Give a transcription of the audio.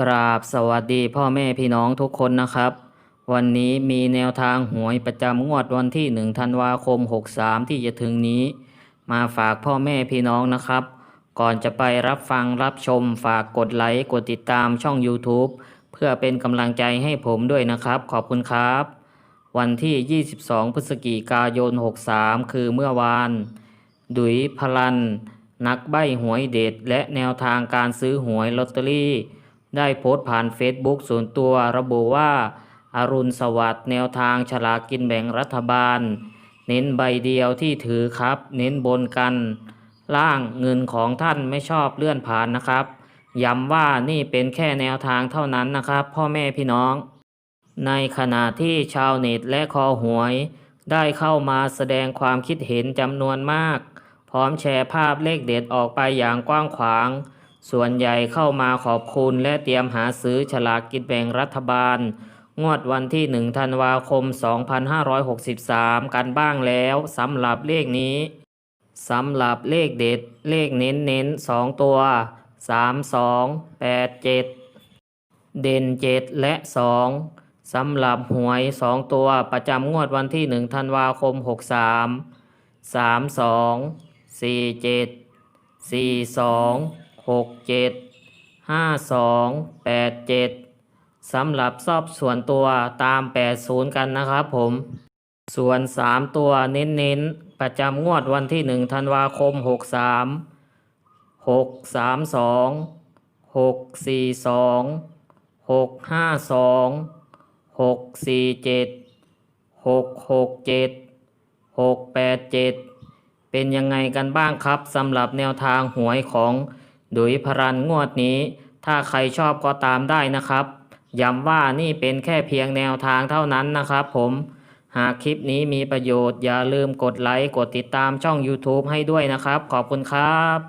กราบสวัสดีพ่อแม่พี่น้องทุกคนนะครับ วันนี้มีแนวทางหวยประจำงวดวันที่ 1 ธันวาคม 63 ที่จะถึงนี้ มาฝากพ่อแม่พี่น้องนะครับ ก่อนจะไปรับฟังรับชมฝากกดไลค์กดติดตามช่อง YouTube เพื่อเป็นกำลังใจให้ผมด้วยนะครับ ขอบคุณครับ วันที่ 22 พฤศจิกายน 63 คือเมื่อวาน ดุยพลัน นักใบหวยเด็ดและแนวทางการซื้อหวยลอตเตอรี่ ได้โพสต์ผ่านเฟซบุ๊กส่วนตัวระบุว่าอารุณสวัสดิ์แนวทางฉลากกินแบ่งรัฐบาล เน้นใบเดียวที่ถือครับ เน้นบนกัน ล่างเงินของท่านไม่ชอบเลื่อนผ่านนะครับ ย้ำว่านี่เป็นแค่แนวทางเท่านั้นนะครับ พ่อแม่พี่น้อง ในขณะที่ชาวเน็ตและคอหวย ได้เข้ามาแสดงความคิดเห็นจำนวนมาก พร้อมแชร์ภาพเลขเด็ดออกไปอย่างกว้างขวาง ส่วนใหญ่เข้ามาขอบคุณและเตรียมหาซื้อฉลากกินแบ่งรัฐบาล งวดวันที่ 1 ธันวาคม 2563 กันบ้างแล้วสำหรับเลขนี้สำหรับเลขเด็ด เลขเน้นเน้นสองตัว 3 2 8 7 เด่น 7 และ 2 สำหรับหวย 2 ตัวประจำงวดวันที่ 1 ธันวาคม 63 32 47 42 67 52 87สำหรับซอบส่วนตัวตาม 80 กันนะครับผม ส่วน 3 ตัวเน้นๆ ประจำงวดวันที่ 1 ธันวาคม 63 632 642 652 647 667 687 เป็นยังไงกันบ้างครับสำหรับแนวทางหวยของ ดุยพรันงวดนี้ ถ้าใครชอบก็ตามได้นะครับย้ำว่านี่เป็นแค่เพียงแนวทางเท่านั้นนะครับผมหากคลิปนี้มีประโยชน์อย่าลืมกดไลค์ กดติดตามช่อง YouTube ให้ด้วยนะครับ ขอบคุณครับ